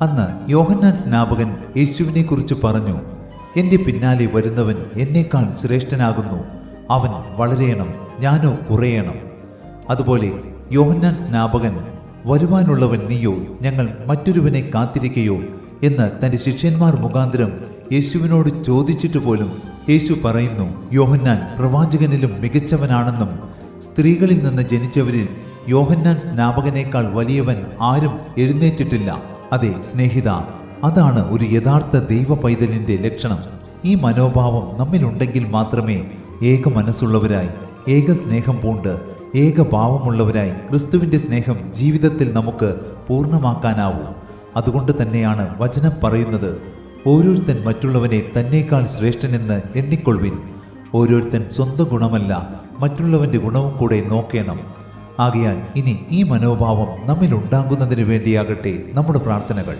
അന്ന് യോഹന്നാൻ സ്നാപകൻ യേശുവിനെ കുറിച്ച് പറഞ്ഞു എന്റെ പിന്നാലെ വരുന്നവൻ എന്നേക്കാൾ ശ്രേഷ്ഠനാകുന്നു. അവൻ വളരെയണം ഞാനോ കുറയണം. അതുപോലെ യോഹന്നാൻ സ്നാപകൻ വരുവാനുള്ളവൻ നീയോ ഞങ്ങൾ മറ്റൊരുവനെ കാത്തിരിക്കയോ? എന്ന് തന്റെ ശിഷ്യന്മാർ മുഖാന്തരം യേശുവിനോട് ചോദിച്ചിട്ട് പോലും യേശു പറയുന്നു യോഹന്നാൻ പ്രവാചകനിലും മികച്ചവനാണെന്നും സ്ത്രീകളിൽ നിന്ന് ജനിച്ചവരിൽ യോഹന്നാൻ സ്നാപകനേക്കാൾ വലിയവൻ ആരും എഴുന്നേറ്റിട്ടില്ല. അതെ സ്നേഹിത അതാണ് ഒരു യഥാർത്ഥ ദൈവ പൈതലിന്റെ ലക്ഷണം. ഈ മനോഭാവം നമ്മിലുണ്ടെങ്കിൽ മാത്രമേ ഏക മനസ്സുള്ളവരായി ഏക സ്നേഹം പൂണ്ട് ഏക ഭാവമുള്ളവരായി ക്രിസ്തുവിന്റെ സ്നേഹം ജീവിതത്തിൽ നമുക്ക് പൂർണമാക്കാനാവൂ. അതുകൊണ്ട് തന്നെയാണ് വചനം പറയുന്നത് ഓരോരുത്തൻ മറ്റുള്ളവനെ തന്നേക്കാൾ ശ്രേഷ്ഠനെന്ന് എണ്ണിക്കൊള്ളുവിൻ. ഓരോരുത്തൻ സ്വന്തം ഗുണമല്ല മറ്റുള്ളവന്റെ ഗുണവും കൂടെ നോക്കേണം. ആകയാൽ ഇനി ഈ മനോഭാവം നമ്മിൽ ഉണ്ടാകുന്നതിന് വേണ്ടിയാകട്ടെ നമ്മുടെ പ്രാർത്ഥനകൾ.